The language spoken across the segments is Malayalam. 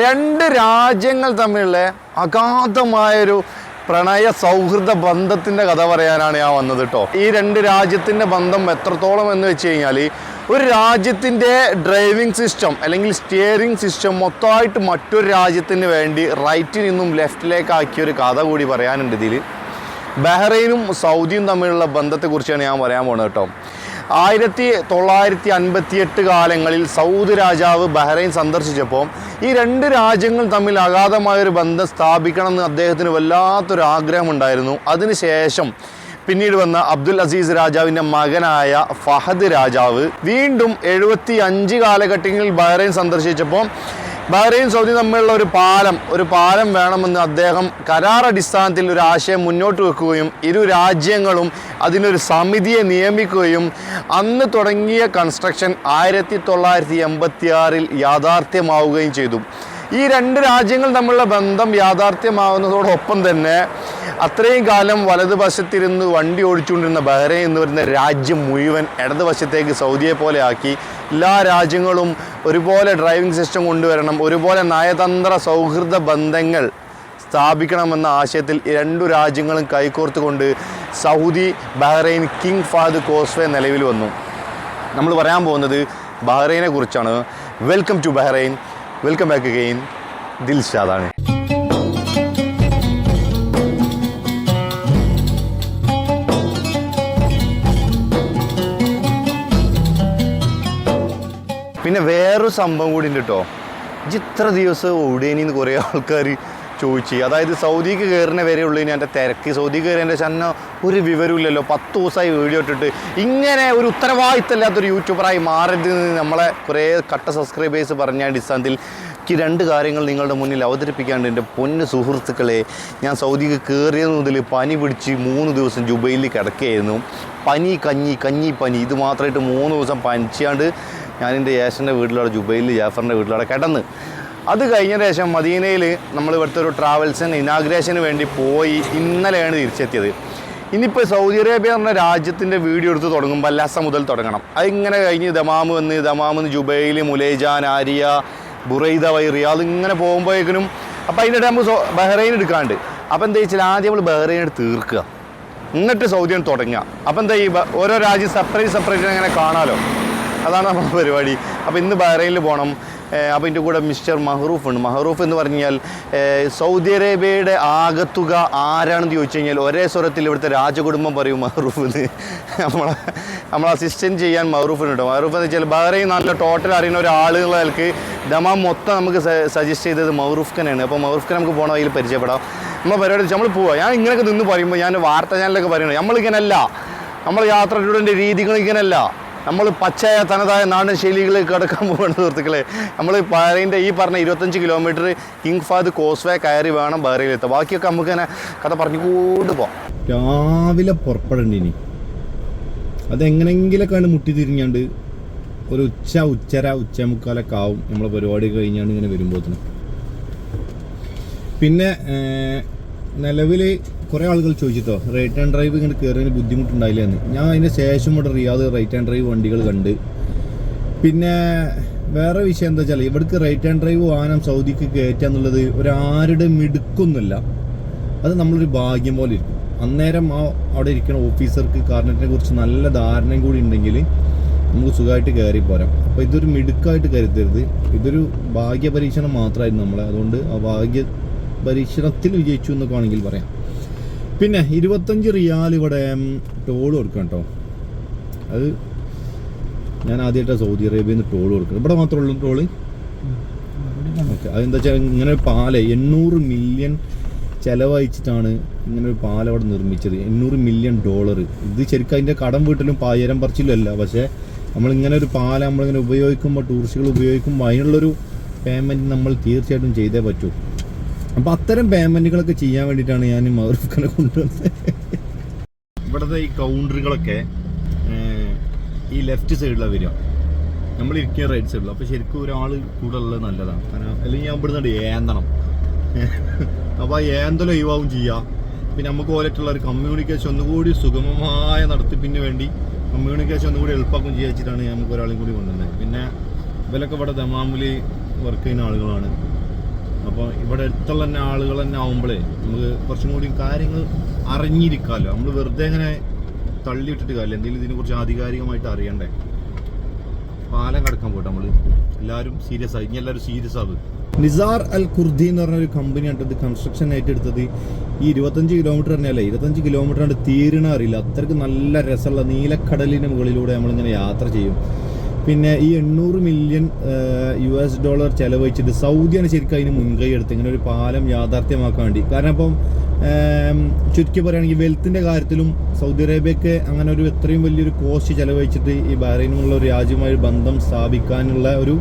രണ്ട് രാജ്യങ്ങൾ തമ്മിലുള്ള അഗാധമായൊരു പ്രണയ സൗഹൃദ ബന്ധത്തിന്റെ കഥ പറയാനാണ് ഞാൻ വന്നത് കേട്ടോ. ഈ രണ്ട് രാജ്യത്തിന്റെ ബന്ധം എത്രത്തോളം എന്ന് വെച്ച് കഴിഞ്ഞാൽ ഒരു രാജ്യത്തിന്റെ ഡ്രൈവിംഗ് സിസ്റ്റം അല്ലെങ്കിൽ സ്റ്റിയറിംഗ് സിസ്റ്റം മൊത്തമായിട്ട് മറ്റൊരു രാജ്യത്തിന് വേണ്ടി റൈറ്റിൽ നിന്നും ലെഫ്റ്റിലേക്ക് ആക്കിയ ഒരു കഥ കൂടി പറയാനുണ്ട് ഇതിൽ. ബഹ്റൈനും സൗദിയും തമ്മിലുള്ള ബന്ധത്തെക്കുറിച്ചാണ് ഞാൻ പറയാൻ പോകുന്നത് കേട്ടോ. ആയിരത്തി തൊള്ളായിരത്തി അൻപത്തി എട്ട് കാലങ്ങളിൽ സൗദ് രാജാവ് ബഹ്റൈൻ സന്ദർശിച്ചപ്പോൾ ഈ രണ്ട് രാജ്യങ്ങൾ തമ്മിൽ അഗാധമായൊരു ബന്ധം സ്ഥാപിക്കണമെന്ന് അദ്ദേഹത്തിന് വല്ലാത്തൊരു ആഗ്രഹമുണ്ടായിരുന്നു അതിനുശേഷം പിന്നീട് വന്ന അബ്ദുൽ അസീസ് രാജാവിന്റെ മകനായ ഫഹദ് രാജാവ് വീണ്ടും എഴുപത്തി അഞ്ച് കാലഘട്ടങ്ങളിൽ ബഹ്റൈൻ സന്ദർശിച്ചപ്പോൾ ബഹ്റൈൻ സൗദി തമ്മിലുള്ള ഒരു പാലം ഒരു പാലം വേണമെന്ന് അദ്ദേഹം കരാർ അടിസ്ഥാനത്തിൽ ഒരു ആശയം മുന്നോട്ട് വെക്കുകയും ഇരു രാജ്യങ്ങളും അതിനൊരു സമിതിയെ നിയമിക്കുകയും അന്ന് തുടങ്ങിയ കൺസ്ട്രക്ഷൻ ആയിരത്തി തൊള്ളായിരത്തി എൺപത്തി ആറിൽ യാഥാർത്ഥ്യമാവുകയും ചെയ്തു. ഈ രണ്ട് രാജ്യങ്ങൾ തമ്മിലുള്ള ബന്ധം യാഥാർത്ഥ്യമാവുന്നതോടൊപ്പം തന്നെ അത്രയും കാലം വലതുവശത്തിരുന്ന് വണ്ടി ഓടിച്ചുകൊണ്ടിരുന്ന ബഹ്റൈൻ എന്ന് പറയുന്ന രാജ്യം മുഴുവൻ ഇടതുവശത്തേക്ക് സൗദിയെ പോലെ ആക്കി. എല്ലാ രാജ്യങ്ങളും ഒരുപോലെ ഡ്രൈവിംഗ് സിസ്റ്റം കൊണ്ടുവരണം ഒരുപോലെ നയതന്ത്ര സൗഹൃദ ബന്ധങ്ങൾ സ്ഥാപിക്കണമെന്ന ആശയത്തിൽ രണ്ടു രാജ്യങ്ങളും കൈകോർത്തുകൊണ്ട് Saudi Bahrain King Fahd causeway നിലവിൽ വന്നു. നമ്മൾ പറയാൻ പോകുന്നത് ബഹ്റൈനെ കുറിച്ചാണ്. Welcome to Bahrain. Welcome back again ദിൽഷാദാണ്. വേറൊരു സംഭവം കൂടി ഉണ്ട് കേട്ടോ ഇത്ര ദിവസം ഓടിയനിന്ന് കുറേ ആൾക്കാർ ചോദിച്ചു. അതായത് സൗദിക്ക് കയറുന്ന വരെ ഉള്ളു ഇനി എന്റെ തിരക്ക്. സൗദി കയറിയതിന്റെ ചെന്ന ഒരു വിവരമില്ലല്ലോ പത്ത് ദിവസമായി വീഡിയോ ഇട്ടിട്ട്. ഇങ്ങനെ ഒരു ഉത്തരവാദിത്തമില്ലാത്തൊരു യൂട്യൂബറായി മാറരുത് നമ്മളെ കുറേ കട്ട സബ്സ്ക്രൈബേഴ്സ് പറഞ്ഞ അടിസ്ഥാനത്തിൽ എനിക്ക് രണ്ട് കാര്യങ്ങൾ നിങ്ങളുടെ മുന്നിൽ അവതരിപ്പിക്കാണ്ട് എന്റെ പൊന്ന് സുഹൃത്തുക്കളെ ഞാൻ സൗദിക്ക് കയറിയത് മുതൽ പനി പിടിച്ച് മൂന്ന് ദിവസം ജുബൈലിൽ കിടക്കുകയായിരുന്നു. പനി കഞ്ഞി കഞ്ഞി പനി. ഇത് മാത്രമായിട്ട് മൂന്ന് ദിവസം പനിച്ചാണ്ട് ഞാൻ യേശന്റെ വീട്ടിലവിടെ ജുബൈലിൽ ജാഫറിന്റെ വീട്ടിലവിടെ കിടന്ന്. അത് കഴിഞ്ഞ ശേഷം മദീനയിൽ നമ്മൾ ഇവിടുത്തെ ഒരു ട്രാവൽസിന് ഇനാഗ്രേഷന് വേണ്ടി പോയി ഇന്നലെയാണ് തിരിച്ചെത്തിയത്. ഇനിയിപ്പോൾ സൗദി അറേബ്യ എന്ന രാജ്യത്തിന്റെ വീഡിയോ എടുത്ത് തുടങ്ങുമ്പോൾ അല്ലാസ മുതൽ തുടങ്ങണം. അതിങ്ങനെ കഴിഞ്ഞ് ദമാമ് വന്ന് ദമാമ് വന്ന് ജുബൈൽ മുലേജാൻ ആരിയ ബുറൈദ വൈറിയ അതിങ്ങനെ പോകുമ്പോഴേക്കിനും അപ്പോൾ അതിന്റെ നമുക്ക് ബഹ്റൈൻ എടുക്കാണ്ട്. അപ്പോൾ എന്താ വെച്ചാൽ ആദ്യം നമ്മൾ ബഹ്റൈൻ തീർക്കുക. എന്നിട്ട് സൗദിയാണ് തുടങ്ങുക. അപ്പോൾ എന്താ ഈ ഓരോ രാജ്യം സെപ്പറേറ്റ് സെപ്പറേറ്റ് അങ്ങനെ കാണാമല്ലോ അതാണ് നമ്മുടെ പരിപാടി. അപ്പോൾ ഇന്ന് ബഹ്റൈനിൽ പോകണം അപ്പോൾ ഇതിന്റെ കൂടെ മിസ്റ്റർ മഹറൂഫ് ഉണ്ട്. മഹറൂഫ് എന്ന് പറഞ്ഞാൽ സൗദി അറേബ്യയുടെ ആകത്തുക ആരാണെന്ന് ചോദിച്ചു കഴിഞ്ഞാൽ ഒരേ സ്വരത്തിൽ ഇവിടുത്തെ രാജകുടുംബം പറയും മഹറൂഫ് എന്ന്. നമ്മളെ നമ്മൾ അസിസ്റ്റന്റ് ചെയ്യാൻ മഹറൂഫിന് കേട്ടോ മഹറൂഫ് എന്ന് വെച്ചാൽ ബഹ്റൈൻ നല്ല ടോട്ടൽ അറിയുന്ന ഒരാൾ എന്നുള്ള ദമാം മൊത്തം നമുക്ക് സജസ്റ്റ് ചെയ്തത് മഹറൂഫ് ഖനാണ്. അപ്പോൾ മഹറൂഫ് നമുക്ക് പോകണം അതിൽ പരിചയപ്പെടാം. നമ്മൾ പരിപാടി നമ്മൾ പോവാം. ഞാൻ ഇങ്ങനെയൊക്കെ നിന്ന് പറയുമ്പോൾ ഞാൻ വാർത്താ ചാനലൊക്കെ പറയുന്നത് നമ്മളിങ്ങനല്ല നമ്മൾ യാത്രയുടെ രീതികൾ ഇങ്ങനല്ല. നമ്മൾ പച്ചയായ തനതായ നാടൻ ശൈലികളിൽ കിടക്കാൻ പോകുന്ന സുഹൃത്തുക്കളെ. നമ്മൾ ബഹ്റൈന്റെ ഈ പറഞ്ഞ ഇരുപത്തഞ്ച് കിലോമീറ്റർ കിങ് ഫാദ് കോസ്വേ കയറി വേണം ബഹ്റൈനിലെത്താം ബാക്കിയൊക്കെ നമുക്ക് തന്നെ കഥ പറഞ്ഞുകൊണ്ട് പോവാം. രാവിലെ പുറപ്പെടേണ്ടി ഇനി. അതെങ്ങനെങ്കിലൊക്കെയാണ് മുട്ടി തിരിഞ്ഞാണ്ട് ഒരു ഉച്ച ഉച്ചര ഉച്ചമുക്കാലൊക്കെ ആവും നമ്മളെ പരിപാടി കഴിഞ്ഞാണ്ട് ഇങ്ങനെ വരുമ്പോഴത്തേനും പിന്നെ നിലവിൽ കുറേ ആളുകൾ ചോദിച്ചിട്ടോ റൈറ്റ് ആൻഡ് ഡ്രൈവ് ഇങ്ങനെ കയറിയതിന് ബുദ്ധിമുട്ടുണ്ടായില്ല എന്ന് ഞാൻ അതിന് ശേഷം ഇവിടെ റിയാദ് റൈറ്റ് ആൻഡ് ഡ്രൈവ് വണ്ടികൾ കണ്ട്. പിന്നെ വേറെ വിഷയം എന്താ വെച്ചാൽ ഇവിടേക്ക് റൈറ്റ് ആൻഡ് ഡ്രൈവ് വാഹനം സൗദിക്ക് കയറ്റുക എന്നുള്ളത് ഒരാരുടെ മിടുക്കൊന്നുമില്ല. അത് നമ്മളൊരു ഭാഗ്യം പോലെ ഇരിക്കും. അന്നേരം ആ അവിടെ ഇരിക്കുന്ന ഓഫീസർക്ക് കാർണറ്റിനെ കുറിച്ച് നല്ല ധാരണയും കൂടി ഉണ്ടെങ്കിൽ നമുക്ക് സുഖമായിട്ട് കയറി പോരാം. അപ്പോൾ ഇതൊരു മിടുക്കായിട്ട് കരുതരുത്. ഇതൊരു ഭാഗ്യ പരീക്ഷണം മാത്രമായിരുന്നു നമ്മളെ. അതുകൊണ്ട് ആ ഭാഗ്യ പരീക്ഷണത്തിൽ വിജയിച്ചു എന്നൊക്കെ വേണമെങ്കിൽ പറയാം. പിന്നെ ഇരുപത്തഞ്ച് റിയാൽ ഇവിടെ ടോൾ കൊടുക്കാം കേട്ടോ. അത് ഞാൻ ആദ്യമായിട്ടാണ് സൗദി അറേബ്യയിൽ നിന്ന് ടോൾ കൊടുക്കുന്നത്. ഇവിടെ മാത്രമേ ഉള്ളൂ ടോൾ? ഓക്കെ. അതെന്താ വെച്ചാൽ ഇങ്ങനെ ഒരു പാല എണ്ണൂറ് മില്യൺ ചെലവഴിച്ചിട്ടാണ് ഇങ്ങനെ ഒരു പാല അവിടെ നിർമ്മിച്ചത്. എണ്ണൂറ് മില്യൺ ഡോളർ ഇത് ശരിക്കും അതിന്റെ കടം വീട്ടിലും പായരം പറിച്ചിലും അല്ല. പക്ഷേ നമ്മളിങ്ങനെ ഒരു പാലം നമ്മളിങ്ങനെ ഉപയോഗിക്കുമ്പോൾ ടൂറിസ്റ്റുകൾ ഉപയോഗിക്കുമ്പോൾ അതിനുള്ളൊരു പേയ്മെന്റ് നമ്മൾ തീർച്ചയായിട്ടും ചെയ്തേ പറ്റൂ. അപ്പോൾ അത്തരം പേയ്മെന്റുകളൊക്കെ ചെയ്യാൻ വേണ്ടിയിട്ടാണ് ഞാൻ മഹറൂഫ് കൊണ്ടുവന്നത്. ഇവിടുത്തെ ഈ കൗണ്ടറുകളൊക്കെ ഈ ലെഫ്റ്റ് സൈഡിലാണ് വരിക. നമ്മൾ ഇരിക്കുക റൈറ്റ് സൈഡിൽ അപ്പോൾ ശരിക്കും ഒരാൾ കൂടെ ഉള്ളത് നല്ലതാണ്. കാരണം അല്ലെങ്കിൽ ഞാൻ ഇവിടുന്ന് ഏന്തണം. അപ്പോൾ ആ ഏന്തലും ഒഴിവാവും ചെയ്യാം. പിന്നെ നമുക്ക് പോലെയുള്ള ഒരു കമ്മ്യൂണിക്കേഷൻ ഒന്നുകൂടി സുഗമമായ നടത്തിപ്പിന് വേണ്ടി കമ്മ്യൂണിക്കേഷൻ ഒന്നുകൂടി എളുപ്പമാക്കും ചെയ്യാച്ചിട്ടാണ് നമുക്ക് ഒരാളെയും കൂടി കൊണ്ടുവന്നത്. പിന്നെ ഇവരൊക്കെ ഇവിടെ ദമാമിൽ വർക്ക് ചെയ്യുന്ന ആളുകളാണ്. ഇവിടെ അടുത്തുള്ള തന്നെ ആളുകൾ തന്നെ ആവുമ്പോഴേ നമുക്ക് കുറച്ചും കൂടി കാര്യങ്ങൾ അറിഞ്ഞിരിക്കാമല്ലോ നമ്മൾ വെറുതെ ഇങ്ങനെ തള്ളിയിട്ടിട്ട് കാര്യമില്ല. എന്തെങ്കിലും ഇതിനെക്കുറിച്ച് ആധികാരികമായിട്ട് അറിയണ്ടേ? പാലം കടക്കാൻ പോട്ടെ നമ്മൾ എല്ലാവരും സീരിയസ് ആയി. ഇനി എല്ലാവരും സീരിയസ് ആവും. നിസാർ അൽ കുർദി എന്ന് പറഞ്ഞൊരു കമ്പനിയാണ് ഇത് കൺസ്ട്രക്ഷൻ ഏറ്റെടുത്തത്. ഈ ഇരുപത്തഞ്ച് കിലോമീറ്റർ തന്നെയല്ലേ? ഇരുപത്തഞ്ച് കിലോമീറ്റർ ആണ് തീരണ അറിയില്ല. അത്രയ്ക്ക് നല്ല രസമുള്ള നീലക്കടലിന് മുകളിലൂടെ നമ്മളിങ്ങനെ യാത്ര ചെയ്യും. പിന്നെ ഈ എണ്ണൂറ് മില്യൺ യു എസ് ഡോളർ ചെലവഴിച്ചിട്ട് സൗദിയാണ് ശരിക്കും അതിന് മുൻകൈ എടുത്ത് ഇങ്ങനെ ഒരു പാലം യാഥാർത്ഥ്യമാക്കാൻ വേണ്ടി. കാരണം ഇപ്പം ചുരുക്കി പറയുകയാണെങ്കിൽ വെൽത്തിന്റെ കാര്യത്തിലും സൗദി അറേബ്യക്ക് അങ്ങനെ ഒരു ഇത്രയും വലിയൊരു കോസ്റ്റ് ചെലവഴിച്ചിട്ട് ഈ ബഹ്റൈനുമുള്ള ഒരു രാജ്യവുമായി ബന്ധം സ്ഥാപിക്കാനുള്ള ഒരു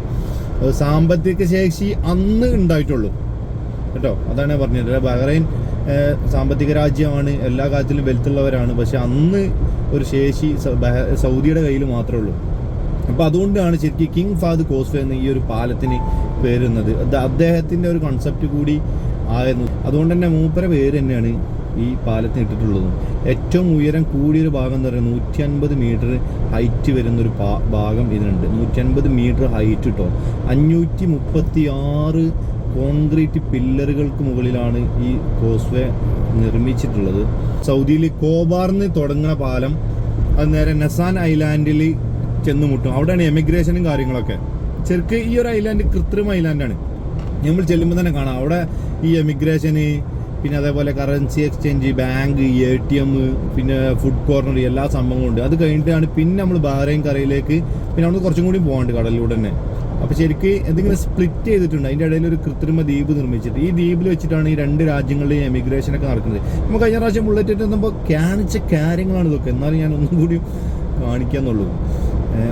സാമ്പത്തിക ശേഷി അന്ന് ഉണ്ടായിട്ടുള്ളൂ. കേട്ടോ? അതാണ് പറഞ്ഞത്. ബഹ്റൈൻ സാമ്പത്തിക രാജ്യമാണ്. എല്ലാ കാര്യത്തിലും വെൽത്തുള്ളവരാണ് പക്ഷെ അന്ന് ഒരു ശേഷി സൗദിയുടെ കയ്യിൽ മാത്രമേ ഉള്ളൂ. അപ്പോൾ അതുകൊണ്ടാണ് ശരിക്കും കിങ് ഫാദ് കോസ്വേ എന്ന ഈ ഒരു പാലത്തിന് പേരുന്നത്. അദ്ദേഹത്തിന്റെ ഒരു കൺസെപ്റ്റ് കൂടി ആയിരുന്നു. അതുകൊണ്ട് തന്നെ മൂപ്പര പേര് തന്നെയാണ് ഈ പാലത്തിന് ഇട്ടിട്ടുള്ളത്. ഏറ്റവും ഉയരം കൂടിയൊരു ഭാഗം എന്ന് പറയുന്നത് നൂറ്റി അൻപത് മീറ്റർ ഹൈറ്റ് വരുന്ന ഒരു പാ- ഭാഗം ഇതിനുണ്ട്. നൂറ്റി അൻപത് മീറ്റർ ഹൈറ്റ് കിട്ടും അഞ്ഞൂറ്റി മുപ്പത്തി ആറ് കോൺക്രീറ്റ് പില്ലറുകൾക്ക് മുകളിലാണ് ഈ കോസ്വേ നിർമ്മിച്ചിട്ടുള്ളത്. സൗദിയിൽ കോബാറിന് തുടങ്ങുന്ന പാലം അത് നേരെ നെസാൻ ഐലാൻഡിൽ ചെന്ന് മുട്ടും അവിടെയാണ് എമിഗ്രേഷനും കാര്യങ്ങളൊക്കെ. ചെറുക്ക് ഈ ഒരു ഐലാൻഡ് കൃത്രിമ ഐലാൻഡാണ് നമ്മൾ ചെല്ലുമ്പോൾ തന്നെ കാണാം. അവിടെ ഈ എമിഗ്രേഷന് പിന്നെ അതേപോലെ currency exchange bank A T M പിന്നെ ഫുഡ് കോർണർ എല്ലാ സംഭവങ്ങളും ഉണ്ട്. അത് കഴിഞ്ഞിട്ടാണ് പിന്നെ നമ്മൾ ബഹ്റൈൻ കരയിലേക്ക് പിന്നെ അവിടെ കുറച്ചും കൂടി പോകാണ്ട് കടലിലൂടെ തന്നെ. അപ്പോൾ ശരിക്ക് എന്തെങ്കിലും സ്പ്ലിറ്റ് ചെയ്തിട്ടുണ്ട്. അതിന്റെ ഇടയിൽ ഒരു കൃത്രിമ ദ്വീപ് നിർമ്മിച്ചിട്ട്. ഈ ദ്വീപിൽ വെച്ചിട്ടാണ് ഈ രണ്ട് രാജ്യങ്ങളുടെയും എമിഗ്രേഷൻ ഒക്കെ നടക്കുന്നത്. നമ്മൾ കഴിഞ്ഞ പ്രാവശ്യം ബുള്ളറ്റ് എത്തുമ്പോൾ കാണിച്ച കാര്യങ്ങളാണ് ഇതൊക്കെ. എന്നാലും ഞാൻ ഒന്നും കൂടി കാണിക്കാന്നുള്ളൂ.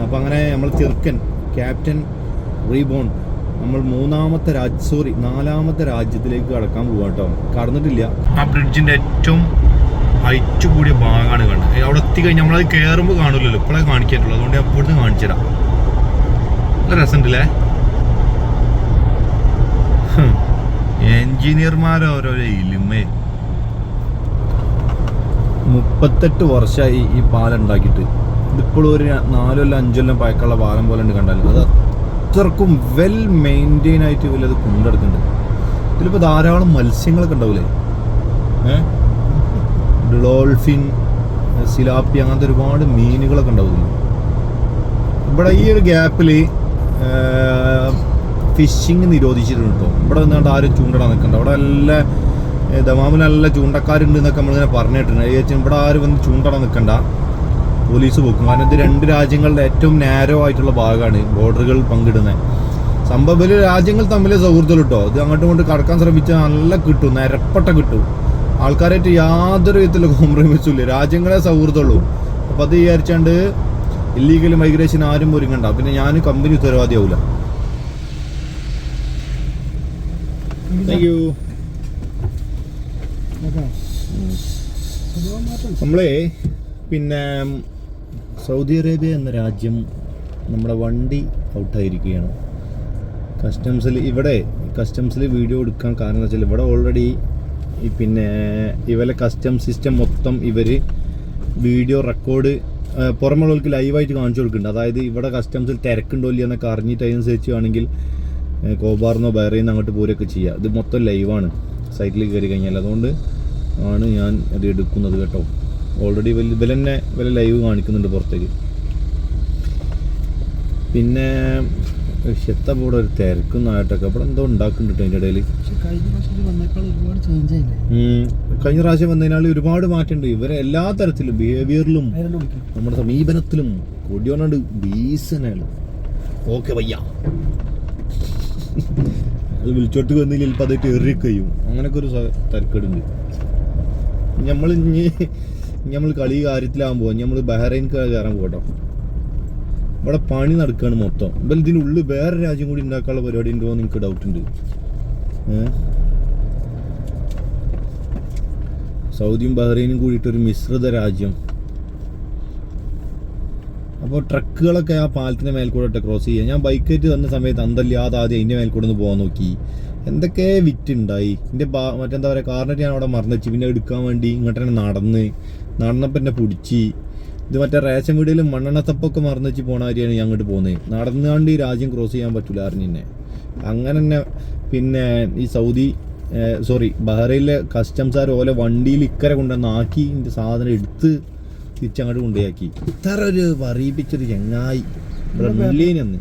അപ്പം അങ്ങനെ നമ്മൾ ചെറുക്കൻ ക്യാപ്റ്റൻ റീബോൺ നമ്മൾ മൂന്നാമത്തെ രാജ്യ സോറി നാലാമത്തെ രാജ്യത്തിലേക്ക് കടക്കാൻ പോവാ കേട്ടോ കടന്നിട്ടില്ല. ആ ബ്രിഡ്ജിന്റെ ഏറ്റവും ഹൈറ്റ് കൂടിയ ഭാഗമാണ് കണ്ടത്. അവിടെ എത്തി കഴിഞ്ഞാൽ നമ്മളത് കയറുമ്പോൾ കാണില്ലല്ലോ ഇപ്പോഴേ കാണിക്കാറ്റുള്ളൂ അതുകൊണ്ട് ഞാൻ ഇവിടുന്ന് കാണിച്ചു തരാം നല്ല രസമുണ്ടല്ലേ? എഞ്ചിനീയർമാർ ഓരോരോ ഇലുമേ മുപ്പത്തെട്ട് വർഷമായി ഈ പാലം ഉണ്ടാക്കിയിട്ട്. ഇതിപ്പോഴും ഒരു നാലോ അല്ല അഞ്ചോ അല്ല പഴക്കമുള്ള പാലം പോലെ ഉണ്ട് കണ്ടാലും. അത് അത്രക്കും വെൽ മെയിന്റെയിൻ ആയിട്ട് ഇവരത് കൊണ്ടെടുക്കുന്നുണ്ട് ഇതിലിപ്പോൾ ധാരാളം മത്സ്യങ്ങളൊക്കെ ഉണ്ടാവില്ലേ ഡോൾഫിൻ സിലാപ്പി അങ്ങനത്തെ ഒരുപാട് മീനുകളൊക്കെ ഉണ്ടാവില്ല ഇവിടെ ഈ ഒരു ഗ്യാപ്പിൽ ഫിഷിങ് നിരോധിച്ചിട്ടുണ്ട് കേട്ടോ ഇവിടെ നിന്നാണ്ട് ആരും ചൂണ്ടടാൻ നിൽക്കണ്ട. അവിടെ നല്ല ദമാമിൽ നല്ല ചൂണ്ടക്കാരുണ്ട് എന്നൊക്കെ നമ്മളിങ്ങനെ പറഞ്ഞിട്ടുണ്ട്. ഇവിടെ ആരും വന്ന് ചൂണ്ടടാൻ നിൽക്കണ്ട. പോലീസ് പോക്കും. കാരണം ഇത് രണ്ട് രാജ്യങ്ങളുടെ ഏറ്റവും നാരോ ആയിട്ടുള്ള ഭാഗമാണ് ബോർഡറുകൾ പങ്കിടുന്നത് സംഭവത്തിൽ രാജ്യങ്ങൾ തമ്മിൽ സൗഹൃദം കിട്ടോ ഇത് അങ്ങോട്ടും ഇങ്ങോട്ട് കടക്കാൻ ശ്രമിച്ചാൽ നല്ല കിട്ടും നിരപ്പട്ട കിട്ടും. ആൾക്കാരായിട്ട് യാതൊരു വിധത്തിലും കോംപ്രമൈസും ഇല്ല. രാജ്യങ്ങളെ സൗഹൃദമുള്ളൂ. അപ്പോൾ അത് വിചാരിച്ചാണ്ട് ഇല്ലീഗൽ മൈഗ്രേഷൻ ആരും ഒരുങ്ങണ്ട. പിന്നെ ഞാൻ കമ്പനി ഉത്തരവാദിയാവില്ല താങ്ക് യു നമ്മളെ പിന്നെ സൗദി അറേബ്യ എന്ന രാജ്യം നമ്മുടെ വണ്ടി ഔട്ടായിരിക്കുകയാണ്. കസ്റ്റംസിൽ ഇവിടെ കസ്റ്റംസിൽ വീഡിയോ എടുക്കാൻ കാരണം വെച്ചാൽ ഇവിടെ ഓൾറെഡി പിന്നെ ഇവരെ കസ്റ്റം സിസ്റ്റം മൊത്തം ഇവർ വീഡിയോ റെക്കോർഡ് പുറമുള്ളവർക്ക് ലൈവായിട്ട് കാണിച്ചു കൊടുക്കുന്നുണ്ട്. അതായത് ഇവിടെ കസ്റ്റംസിൽ തിരക്കുണ്ടോ ഇല്ല എന്നൊക്കെ അറിഞ്ഞിട്ട് അതിനനുസരിച്ച് വേണമെങ്കിൽ ഏഹ് കോബാർന്നോ ബഹ്റൈന്നോ അങ്ങോട്ട് പോരൊക്കെ ചെയ്യുക ഇത് മൊത്തം ലൈവാണ് സൈറ്റിൽ കയറി കഴിഞ്ഞാൽ. അതുകൊണ്ട് ആണ് ഞാൻ അത് എടുക്കുന്നത് കേട്ടോ. ഓൾറെഡി വലിയ ഇവർ തന്നെ വില ലൈവ് കാണിക്കുന്നുണ്ട് പുറത്തേക്ക്. പിന്നെ ശത്തപ്പോൾ ഇവിടെ ഒരു തിരക്കുന്നായിട്ടൊക്കെ ഇവിടെ എന്തോ ഉണ്ടാക്കുന്നുണ്ട് അതിന്റെ ഇടയിൽ കഴിഞ്ഞ പ്രാവശ്യം വന്നതിനാൽ ഒരുപാട് മാറ്റമുണ്ട്. ഇവരെ എല്ലാ തരത്തിലും ബിഹേവിയറിലും നമ്മുടെ സമീപനത്തിലും കൊടിയോണുണ്ട് ബീസനാണ്. ഓക്കെ വയ്യ. അത് വിളിച്ചോട്ട് വന്നില്ല ചിലപ്പോൾ അതായിട്ട് എറിയൊക്കെ കഴിയും അങ്ങനൊക്കെ ഒരു തരക്കേടുണ്ട്. നമ്മൾ ഇനി നമ്മൾ കളി കാര്യത്തിലാകുമ്പോൾ നമ്മൾ ബഹ്റൈൻ കയറാൻ പോകട്ടോ. ഇവിടെ പണി നടക്കുകയാണ് മൊത്തം. ഇപ്പം ഇതിനുള്ളിൽ വേറെ രാജ്യം കൂടി ഉണ്ടാക്കാനുള്ള പരിപാടി ഉണ്ടോ എന്ന് ഡൗട്ട് ഉണ്ട്. സൗദിയും ബഹ്റൈനും കൂടിയിട്ട് ഒരു മിശ്രിത രാജ്യം. അപ്പോൾ ട്രക്കുകളൊക്കെ ആ പാലത്തിന്റെ മേൽക്കൂടെ ക്രോസ് ചെയ്യുക. ഞാൻ ബൈക്കായിട്ട് വന്ന സമയത്ത് അന്തല്ലാതെ ആദ്യം അതിന്റെ മേൽക്കൂടെ ഒന്ന് പോകാൻ നോക്കി. എന്തൊക്കെ വിറ്റ് ഉണ്ടായി? എന്റെ മറ്റെന്താ പറയുക കാറിനെ ഞാൻ അവിടെ മറന്നു പിന്നെ എടുക്കാൻ വേണ്ടി ഇങ്ങോട്ട് തന്നെ നടന്ന് നടന്നപ്പോൾ പുടിച്ചി ഇത് മറ്റേ റേഷൻ വീടിലും മണ്ണെണ്ണത്തപ്പൊക്കെ മറന്നു വെച്ച് പോണ കാര്യമാണ് ഞാൻ അങ്ങോട്ട് പോകുന്നത് നടന്നുകൊണ്ട് ഈ രാജ്യം ക്രോസ് ചെയ്യാൻ പറ്റില്ല അറിഞ്ഞു അങ്ങനെ തന്നെ പിന്നെ ഈ സൗദി സോറി ബഹ്റൈനിലെ കസ്റ്റംസാർ ഓലെ വണ്ടിയിൽ ഇക്കരെ കൊണ്ടുവന്ന് ആക്കി എന്റെ സാധനം എടുത്ത് തിരിച്ചങ്ങോട്ട് കൊണ്ടുപോയാക്കി ഇത്ര ഒരു പറയിപ്പിച്ചൊരു ചെങ്ങായി ബ്രണ്ട്ലീനെന്ന്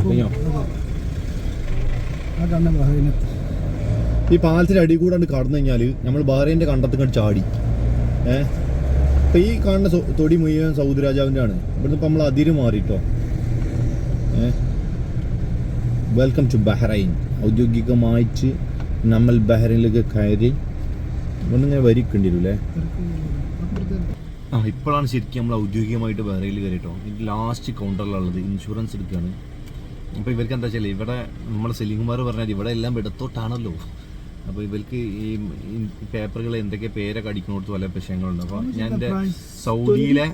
കഴിഞ്ഞോ ആ കണ്ണ ബഹറിനത്ത് ഈ പാലത്തിന്റെ അടി കൂടെ കടന്നു കഴിഞ്ഞാൽ നമ്മൾ ബഹ്റൈന്റെ കണ്ടത്തിങ്ങോട്ട് ചാടി. ഏഹ് ഇപ്പം ഈ കാണുന്ന തൊടി മുഴുവൻ സൗദി രാജാവിന്റെ ആണ് ഇവിടുന്ന് ഇപ്പം നമ്മൾ അതിര് മാറിട്ടോ. ഏഹ് വെൽക്കം ടു ബഹ്റൈൻ ഔദ്യോഗികമായിട്ട് നമ്മൾ ബഹ്റൈനിലേക്ക് കയറി ഇവിടുന്ന് ഇങ്ങനെ ആ ഇപ്പോഴാണ് ശരിക്കും നമ്മൾ ഔദ്യോഗികമായിട്ട് ബഹ്റൈനിൽ കയറിയിട്ടോ ഇത് ലാസ്റ്റ് കൗണ്ടറിലുള്ളത് ഇൻഷുറൻസ് എടുക്കുകയാണ് അപ്പോൾ ഇവർക്ക് എന്താ വെച്ചാൽ ഇവിടെ നമ്മൾ സെല്ലിംഗുമാർ പറഞ്ഞാൽ ഇവിടെ എല്ലാം ഇടത്തോട്ടാണല്ലോ അപ്പോൾ ഇവർക്ക് ഈ പേപ്പറുകൾ എന്തൊക്കെ പേരൊക്കെ അടിക്കുന്നിടത്ത് പല വിഷയങ്ങളുണ്ട് അപ്പോൾ ഞാൻ എന്റെ സൗദിയിലെ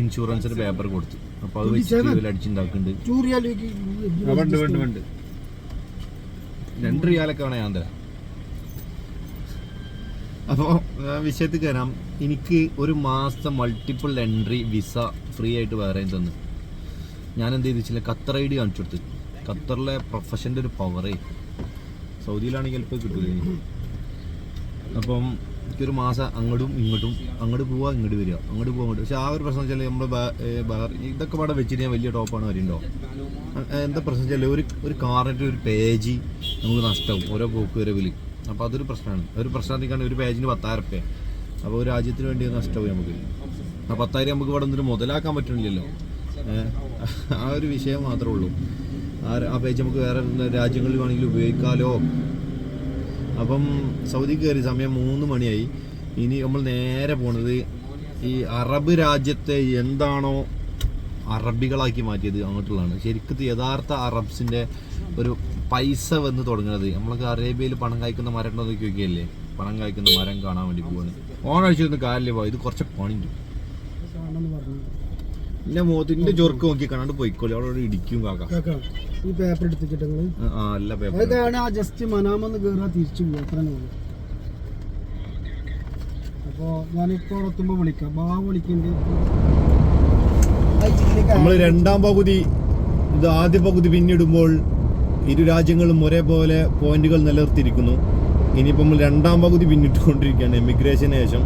ഇൻഷുറൻസിന് പേപ്പർ കൊടുത്തു. അപ്പോൾ അത് വെച്ചിട്ട് ഇവർ അടിച്ചുണ്ടാക്കുന്നുണ്ട് രണ്ട് റിയാലൊക്കെ വേണം ഞാൻ തരാം. അപ്പോൾ വിഷയത്തിൽ കയറാം എനിക്ക് ഒരു മാസം മൾട്ടിപ്പിൾ എൻട്രി വിസ ഫ്രീ ആയിട്ട് വേറെ തന്നു. ഞാൻ എന്ത് ചെയ്തു? വെച്ചാൽ ഖത്തർ ഐ ഡി കാണിച്ചു കൊടുത്തു. ഖത്തറിലെ പ്രൊഫഷന്റെ ഒരു പവറേ സൗദിയിലാണെങ്കിൽ ചിലപ്പോൾ കിട്ടുകയും അപ്പം എനിക്കൊരു മാസം അങ്ങോട്ടും ഇങ്ങോട്ടും അങ്ങോട്ട് പോവാ ഇങ്ങോട്ട് വരിക. അങ്ങോട്ട് പോവാ അങ്ങോട്ട് പക്ഷെ ആ ഒരു പ്രശ്നം വെച്ചാൽ നമ്മൾ ഇതൊക്കെ പാടെ വെച്ചിട്ട് വലിയ ടോപ്പാണ് വരുന്നുണ്ടോ എന്താ പ്രശ്നം വെച്ചാൽ ഒരു ഒരു കാറിന്റെ ഒരു പേജ് നമുക്ക് നഷ്ടവും ഓരോ പോക്ക് വരവിൽ അപ്പോൾ അതൊരു പ്രശ്നമാണ്. ഒരു പ്രശ്നത്തിക്കാണ് ഒരു പേജിന് പത്തായിരം റുപ്യ അപ്പോൾ ഒരു രാജ്യത്തിന് വേണ്ടി നഷ്ടമായി നമുക്ക്. ആ പത്തായിരം നമുക്ക് ഇവിടെ നിന്നിട്ട് മുതലാക്കാൻ പറ്റണില്ലല്ലോ. ആ ഒരു വിഷയം മാത്രമേ ഉള്ളൂ. ആ പേജ് നമുക്ക് വേറെ രാജ്യങ്ങളിൽ വേണമെങ്കിൽ ഉപയോഗിക്കാമല്ലോ അപ്പം സൗദി കയറി സമയം മൂന്ന് മണിയായി. ഇനി നമ്മൾ നേരെ പോണത് ഈ അറബ് രാജ്യത്തെ എന്താണോ അറബികളാക്കി മാറ്റിയത് അങ്ങോട്ടുള്ളതാണ്. ശരിക്കും യഥാർത്ഥ അറബ്സിന്റെ ഒരു പൈസ വന്ന് തുടങ്ങുന്നത് നമ്മളൊക്കെ അറേബ്യയിൽ പണം കായ്ക്കുന്ന മരം ഉണ്ടോ നോക്കി നോക്കിയല്ലേ പണം കായ്ക്കുന്ന മരം കാണാൻ വേണ്ടി പോവാണ്. ഓണഴിച്ചൊന്നും കാര്യമില്ല പോയി ഇത് കുറച്ച് പണിയുണ്ട്. കാണാന്ന് മുഖത്തിന്റെ ചൊർക്ക് നോക്കി കാണാണ്ട് പോയിക്കോളി. അവിടെ ഇടിക്കും കേക്കാം. ഈ പേപ്പർ എടുത്തിട്ട് നിങ്ങൾ ആ അല്ല പേപ്പർ അതൊക്കെയാണ് ആ ജസ്റ്റ് മനാമെന്ന് കയറുക തിരിച്ചു പോകും അത്ര അപ്പോൾ ഞാനിപ്പോൾ എത്തുമ്പോൾ വിളിക്കാം. ബാ നമ്മൾ രണ്ടാം പകുതി ഇത് ആദ്യ പകുതി പിന്നിടുമ്പോൾ ഇരു രാജ്യങ്ങളും ഒരേപോലെ പോയിന്റുകൾ നിലനിർത്തിയിരിക്കുന്നു. ഇനിയിപ്പോൾ നമ്മൾ രണ്ടാം പകുതി പിന്നിട്ടുകൊണ്ടിരിക്കുകയാണ് എമിഗ്രേഷന് ശേഷം.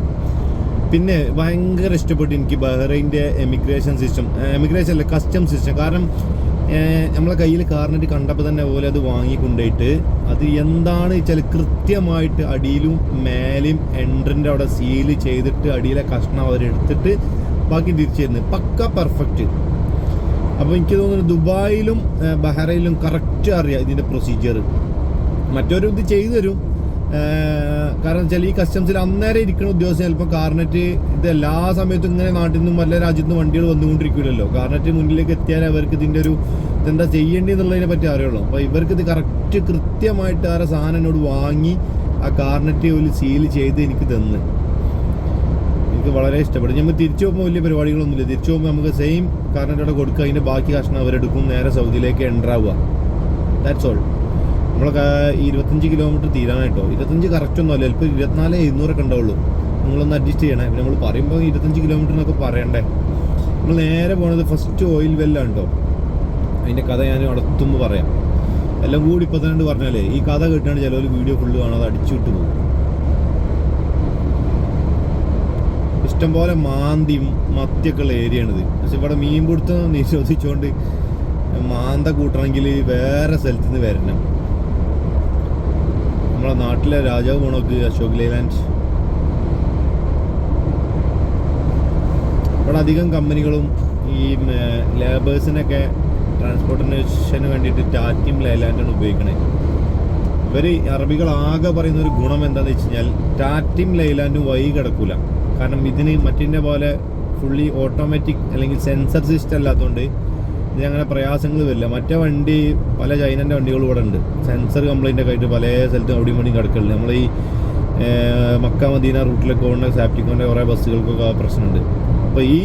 പിന്നെ ഭയങ്കര ഇഷ്ടപ്പെട്ടു എനിക്ക് ബഹ്റൈന്റെ എമിഗ്രേഷൻ സിസ്റ്റം എമിഗ്രേഷൻ അല്ല കസ്റ്റം സിസ്റ്റം കാരണം നമ്മളെ കയ്യിൽ കാറിനിട്ട് കണ്ടപ്പോൾ തന്നെ പോലെ അത് വാങ്ങിക്കൊണ്ടുപോയിട്ട് അത് എന്താണ് വെച്ചാൽ കൃത്യമായിട്ട് അടിയിലും മേലെയും എൻട്രന്റെ അവിടെ സീൽ ചെയ്തിട്ട് അടിയിലെ കഷ്ണം അവരെടുത്തിട്ട് ബാക്കി തിരിച്ചു തരുന്നത് പക്ക പെർഫെക്റ്റ് അപ്പോൾ എനിക്ക് തോന്നുന്നു ദുബായിലും ബഹ്റൈനിലും കറക്റ്റ് അറിയാം ഇതിന്റെ പ്രൊസീജിയർ മറ്റൊരു ഇത് ചെയ്തു തരും. കാരണം വെച്ചാൽ ഈ കസ്റ്റംസിൽ അന്നേരം ഇരിക്കുന്ന ഉദ്യോഗസ്ഥൻ ചിലപ്പോൾ കാർനെറ്റ് ഇത് എല്ലാ സമയത്തും ഇങ്ങനെ നാട്ടിൽ നിന്നും വല്ല രാജ്യത്തു നിന്നും വണ്ടികൾ വന്നുകൊണ്ടിരിക്കില്ലല്ലോ കാർനെറ്റ് മുന്നിലേക്ക് എത്തിയാൽ അവർക്ക് ഇതിന്റെ ഒരു ഇതെന്താ ചെയ്യേണ്ടി എന്നുള്ളതിനെ പറ്റി അറിയുള്ളൂ. അപ്പോൾ ഇവർക്ക് ഇത് കറക്റ്റ് കൃത്യമായിട്ട് ആ സാധനം എന്നോട് വാങ്ങി ആ കാർണറ്റ് ഒരു സീൽ ചെയ്ത് എനിക്ക് തന്ന്. എനിക്ക് വളരെ ഇഷ്ടപ്പെട്ടു. നമ്മൾ തിരിച്ചു പോകുമ്പോൾ വലിയ പരിപാടികളൊന്നുമില്ല. തിരിച്ചു പോകുമ്പോൾ നമുക്ക് സെയിം കാർണറ്റ് അവിടെ കൊടുക്കുക. അതിന്റെ ബാക്കി കഷ്ണം അവരെടുക്കും. നേരെ സൗദിയിലേക്ക് എന്റർ ആവുക. ദാറ്റ്സ് ഓൾ നമ്മളൊക്കെ ഇരുപത്തഞ്ച് കിലോമീറ്റർ തീരാനായിട്ടോ. ഇരുപത്തഞ്ച് കറക്റ്റ് ഒന്നും അല്ല. ചിലപ്പോൾ ഇരുപത്തിനാല് എഴുന്നൂറൊക്കെ ഉണ്ടാവുള്ളൂ. നിങ്ങളൊന്ന് അഡ്ജസ്റ്റ് ചെയ്യണേ. നമ്മൾ പറയുമ്പോൾ ഇരുപത്തഞ്ച് കിലോമീറ്റർ എന്നൊക്കെ പറയണ്ടേ. നമ്മൾ നേരെ പോണത് ഫസ്റ്റ് ഓയിൽ വെല്ലാണ് കേട്ടോ അതിന്റെ കഥ ഞാൻ അടുത്തുമ്പോൾ പറയാം. എല്ലാം കൂടി ഇപ്പം തന്നെ പറഞ്ഞാലേ ഈ കഥ കേട്ടാണ് ചിലവർ വീഡിയോ ഫുള്ള് കാണാതെ അടിച്ചു വിട്ടു പോകും. ഇഷ്ടംപോലെ മാന്തിയും മത്തിയൊക്കെ ഉള്ള ഏരിയ ആണിത്. പക്ഷെ ഇവിടെ മീൻ പിടുത്തം നിരോധിച്ചുകൊണ്ട് മാന്ത കൂട്ടണമെങ്കിൽ വേറെ സ്ഥലത്ത് നിന്ന് വരണം. നമ്മളെ നാട്ടിലെ രാജാവ് പോണോക്ക് അശോക് ലൈലാൻഡ് ഇവിടെ അധികം കമ്പനികളും ഈ ലേബേഴ്സിനൊക്കെ ട്രാൻസ്പോർട്ടേഷന് വേണ്ടിയിട്ട് ടാറ്റയും ലൈലാൻഡാണ് ഉപയോഗിക്കണേ. ഇവർ അറബികൾ ആകെ പറയുന്ന ഒരു ഗുണം എന്താണെന്ന് വെച്ച് കഴിഞ്ഞാൽ ടാറ്റയും ലൈലാൻഡും വൈ കിടക്കൂല. കാരണം ഇതിന് മറ്റിന്റെ പോലെ ഫുള്ളി ഓട്ടോമാറ്റിക് അല്ലെങ്കിൽ സെൻസർ സിസ്റ്റം അല്ലാത്തതുകൊണ്ട് ഇതിന് അങ്ങനെ പ്രയാസങ്ങൾ വരില്ല മറ്റേ വണ്ടി പല ചൈനന്റെ വണ്ടികളും ഇവിടെ ഉണ്ട്. സെൻസർ കംപ്ലൈന്റ് ഒക്കെ ആയിട്ട് പല സ്ഥലത്തും അവിടെയും വേണ്ടി കിടക്കലുണ്ട്. നമ്മൾ ഈ മക്ക മദീന റൂട്ടിലൊക്കെ പോകുന്ന സാപ്റ്റിക്കോന്റെ കുറേ ബസ്സുകൾക്കൊക്കെ പ്രശ്നമുണ്ട്. അപ്പോൾ ഈ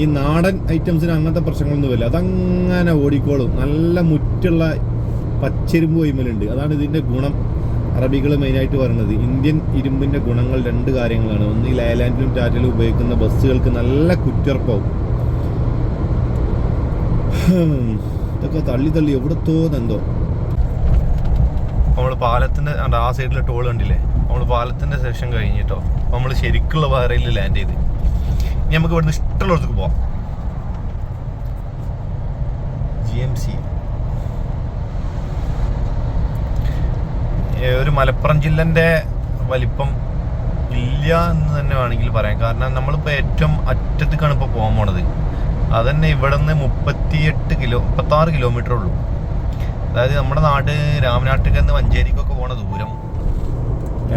ഈ നാടൻ ഐറ്റംസിന് അങ്ങനത്തെ പ്രശ്നങ്ങളൊന്നും വരില്ല അതങ്ങനെ ഓടിക്കോളും. നല്ല മുറ്റുള്ള പച്ചരുമ്പ് വൈമലുണ്ട് അതാണ് ഇതിന്റെ ഗുണം. അറബികൾ മെയിനായിട്ട് പറയുന്നത്. ഇന്ത്യൻ ഇരുമ്പിന്റെ ഗുണങ്ങൾ രണ്ട് കാര്യങ്ങളാണ്. ഒന്ന് ഈ ലയലാൻഡിലും ടാറ്റയിലും ഉപയോഗിക്കുന്ന ബസ്സുകൾക്ക് നല്ല കുറ്റർപ്പാവും ഇതൊക്കെ തള്ളി തള്ളി എവിടത്തോ എന്തോ. നമ്മൾ പാലത്തിന്റെ ആ സൈഡിലെ ടോൾ കണ്ടില്ലേ? നമ്മൾ പാലത്തിന്റെ സെക്ഷൻ കഴിഞ്ഞിട്ടോ? നമ്മൾ ശരിക്കുള്ള പാറയിൽ ലാൻഡ് ചെയ്ത്. ഇനി നമുക്ക് ഇവിടുന്ന് ഇഷ്ടമുള്ളടത്തേക്ക് പോവാം. ജി എം സി ഒരു മലപ്പുറം ജില്ലന്റെ വലിപ്പം ഇല്ല എന്ന് തന്നെ വേണമെങ്കിൽ പറയാം. കാരണം നമ്മളിപ്പോൾ ഏറ്റവും അറ്റത്തേക്കാണ് ഇപ്പോൾ പോകാൻ പോണത്. അതന്നെ ഇവിടെ നിന്ന് മുപ്പത്തിയെട്ട് കിലോ മുപ്പത്താറ് കിലോമീറ്റർ ഉള്ളൂ. അതായത് നമ്മുടെ നാട് രാമനാട്ടിൽ നിന്ന് മഞ്ചേരിക്കൊക്കെ പോണ ദൂരം.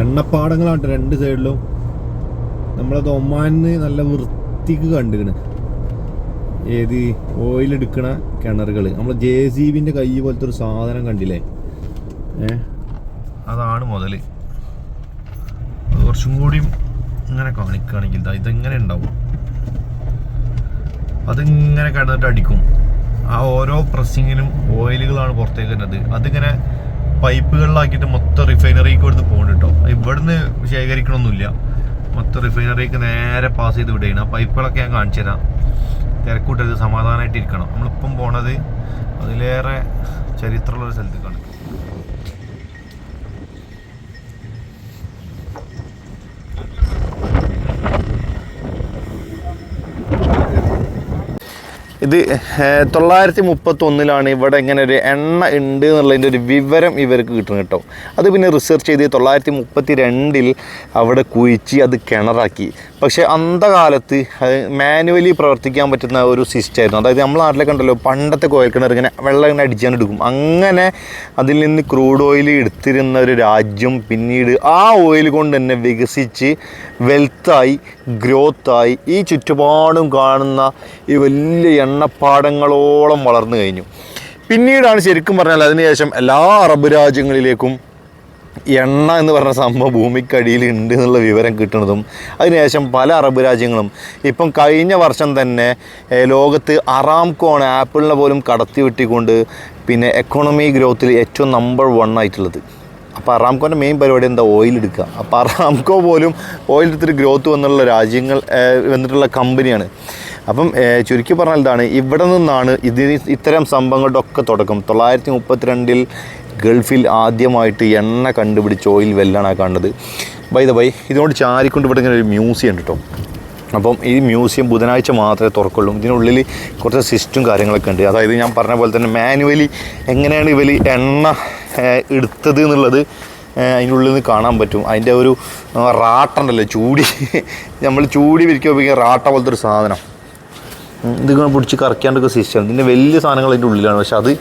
എണ്ണപ്പാടങ്ങളാണ് രണ്ട് സൈഡിലും. നമ്മളത് ഒമാനിന്ന് നല്ല വൃത്തിക്ക് കണ്ടുകണ് ഏത് ഓയിൽ എടുക്കണ കിണറുകൾ നമ്മൾ ജെ സി ബിന്റെ കൈ പോലത്തെ ഒരു സാധനം കണ്ടില്ലേ? ഏ? അതാണ് മുതൽ. കുറച്ചും കൂടിയും ഇങ്ങനെ കാണിക്കുകയാണെങ്കിൽ ഇതെങ്ങനെ ഉണ്ടാവും? അതിങ്ങനെ കിടന്നിട്ട് അടിക്കും. ആ ഓരോ പ്രസ്സിങ്ങിനും ഓയിലുകളാണ് പുറത്തേക്ക് വരുന്നത്. അതിങ്ങനെ പൈപ്പുകളിലാക്കിയിട്ട് മൊത്തം റിഫൈനറിക്ക് കൊടുത്ത് പോകുന്നുണ്ട് കേട്ടോ ഇവിടുന്ന് ശേഖരിക്കണമൊന്നുമില്ല മൊത്തം റിഫൈനറിക്ക് നേരെ പാസ് ചെയ്ത് വിടുകയാണ്. ആ പൈപ്പുകളൊക്കെ ഞാൻ കാണിച്ചു തരാം. തിരക്കൂട്ടരുത് സമാധാനമായിട്ടിരിക്കണം. നമ്മളിപ്പം പോണത് അതിലേറെ ചരിത്രമുള്ള ഒരു സ്ഥലത്തേക്കാണ്. ഇത് തൊള്ളായിരത്തി മുപ്പത്തി ഒന്നിലാണ് ഇവിടെ ഇങ്ങനെ ഒരു എണ്ണ ഉണ്ട് എന്നുള്ളതിന്റെ ഒരു വിവരം ഇവർക്ക് കിട്ടുന്നത് കേട്ടോ. അത് പിന്നെ റിസർച്ച് ചെയ്ത് തൊള്ളായിരത്തി മുപ്പത്തി രണ്ടിൽ അവിടെ കുഴിച്ച് അത് കിണറാക്കി. പക്ഷേ അന്ധകാലത്ത് അത് മാനുവലി പ്രവർത്തിക്കാൻ പറ്റുന്ന ഒരു സിസ്റ്റം ആയിരുന്നു. അതായത് നമ്മൾ നാട്ടിലൊക്കെ ഉണ്ടല്ലോ പണ്ടത്തെ കോയൽ കിണർ ഇങ്ങനെ വെള്ളം ഇങ്ങനെ അടിച്ചാൻ എടുക്കും. അങ്ങനെ അതിൽ നിന്ന് ക്രൂഡ് ഓയിൽ എടുത്തിരുന്ന ഒരു രാജ്യം പിന്നീട് ആ ഓയിൽ കൊണ്ട് തന്നെ വികസിച്ച് വെൽത്തായി ഗ്രോത്തായി ഈ ചുറ്റുപാടും കാണുന്ന ഈ വലിയ എണ്ണപ്പാടങ്ങളോളം വളർന്നു കഴിഞ്ഞു. പിന്നീടാണ് ശരിക്കും പറഞ്ഞാൽ അതിനുശേഷം എല്ലാ അറബ് രാജ്യങ്ങളിലേക്കും എണ്ണ എന്ന് പറഞ്ഞ സംഭവം ഭൂമിക്കടിയിൽ ഉണ്ട് എന്നുള്ള വിവരം കിട്ടുന്നതും അതിനുശേഷം പല അറബ് രാജ്യങ്ങളും ഇപ്പം കഴിഞ്ഞ വർഷം തന്നെ ലോകത്ത് അറാംകോണ് ആപ്പിളിനെ പോലും കടത്തി വെട്ടിക്കൊണ്ട് പിന്നെ എക്കോണമി ഗ്രോത്തിൽ ഏറ്റവും നമ്പർ വൺ ആയിട്ടുള്ളത്. അപ്പോൾ അറാംകോന്റെ മെയിൻ പരിപാടി എന്താ? ഓയിൽ എടുക്കുക അപ്പോൾ അറാംകോ പോലും ഓയിൽ എടുത്തിട്ട് ഗ്രോത്ത് വന്നുള്ള രാജ്യങ്ങൾ വന്നിട്ടുള്ള കമ്പനിയാണ് അപ്പം ചുരുക്കി പറഞ്ഞാൽ ഇതാണ് ഇവിടെ നിന്നാണ് ഇതിന് ഇത്തരം സംഭവങ്ങളുടെ ഒക്കെ തുടക്കം. തൊള്ളായിരത്തി മുപ്പത്തിരണ്ടിൽ ഗൾഫിൽ ആദ്യമായിട്ട് എണ്ണ കണ്ടുപിടിച്ച് ഓയിൽ വെല്ലാണ് കണ്ടത് ബൈ ദ ബൈ ഇതിനോട് ചാരിക്കൊണ്ട് ഇവിടെ ഇങ്ങനെ ഒരു മ്യൂസിയം ഉണ്ട് കേട്ടോ അപ്പം ഈ മ്യൂസിയം ബുധനാഴ്ച മാത്രമേ തുറക്കുള്ളൂ. ഇതിനുള്ളിൽ കുറച്ച് സിസ്റ്റും കാര്യങ്ങളൊക്കെ ഉണ്ട്. അതായത് ഞാൻ പറഞ്ഞ പോലെ തന്നെ മാനുവലി എങ്ങനെയാണ് ഇവർ എണ്ണ എടുത്തത് എന്നുള്ളത് അതിന്റെ ഉള്ളിൽ നിന്ന് കാണാൻ പറ്റും. അതിന്റെ ഒരു റാട്ടുണ്ടല്ലോ ചൂടി. നമ്മൾ ചൂടി വിരിക്കാൻ ഉപയോഗിക്കുക റാട്ട പോലത്തെ ഒരു സാധനം. ഇതിങ്ങനെ പിടിച്ച് കറക്കാണ്ടൊക്കെ സിസ്റ്റം ഇതിന്റെ വലിയ സാധനങ്ങൾ അതിന്റെ ഉള്ളിലാണ്. പക്ഷെ അത്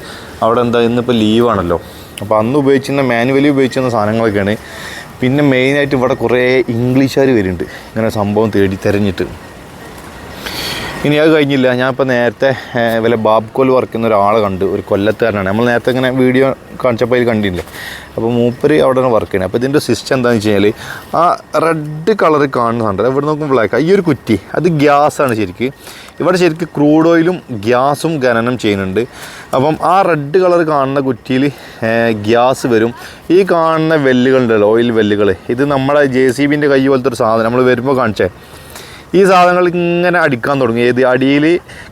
അവിടെ എന്താ ഇന്നിപ്പോൾ ലീവാണല്ലോ അപ്പോൾ അന്ന് ഉപയോഗിച്ചിരുന്ന മാനുവലി ഉപയോഗിച്ചിരുന്ന സാധനങ്ങളൊക്കെയാണ്. പിന്നെ മെയിനായിട്ട് ഇവിടെ കുറേ ഇംഗ്ലീഷുകാർ വരുന്നുണ്ട്. ഇങ്ങനെ സംഭവം തേടി തിരഞ്ഞിട്ട്. ഇനി അത് കഴിഞ്ഞില്ല. ഞാൻ ഇപ്പോൾ നേരത്തെ വല്ല ബാബ്കോൽ വർക്ക് ചെയ്യുന്ന ഒരാളെ കണ്ട് ഒരു കൊല്ലത്തുകാരനാണ്. നമ്മൾ നേരത്തെ ഇങ്ങനെ വീഡിയോ കാണിച്ചപ്പോൾ അതിൽ കണ്ടില്ലേ? അപ്പോൾ മൂപ്പര് അവിടെ വർക്ക് ചെയ്യുന്നത് അപ്പോൾ ഇതിന്റെ സിസ്റ്റം എന്താണെന്ന് വെച്ച് കഴിഞ്ഞാൽ ആ റെഡ് കളർ കാണുന്നുണ്ട് ഇവിടെ നോക്കുമ്പോൾ ബ്ലാക്ക് ഈ ഒരു കുറ്റി അത് ഗ്യാസാണ് ശരിക്ക്. ഇവിടെ ശരിക്ക് ക്രൂഡ് ഓയിലും ഗ്യാസും ഖനനം ചെയ്യുന്നുണ്ട്. അപ്പം ആ റെഡ് കളർ കാണുന്ന കുറ്റിയിൽ ഗ്യാസ് വരും. ഈ കാണുന്ന വെല്ലുകളുണ്ടല്ലോ ഓയിൽ വെല്ലുകൾ ഇത് നമ്മുടെ ജെ സി ബിന്റെ കൈ പോലത്തെ ഒരു സാധനം നമ്മൾ വരുമ്പോൾ കാണിച്ചേ. ഈ സാധനങ്ങൾ ഇങ്ങനെ അടിക്കാൻ തുടങ്ങി. ഏത് അടിയിൽ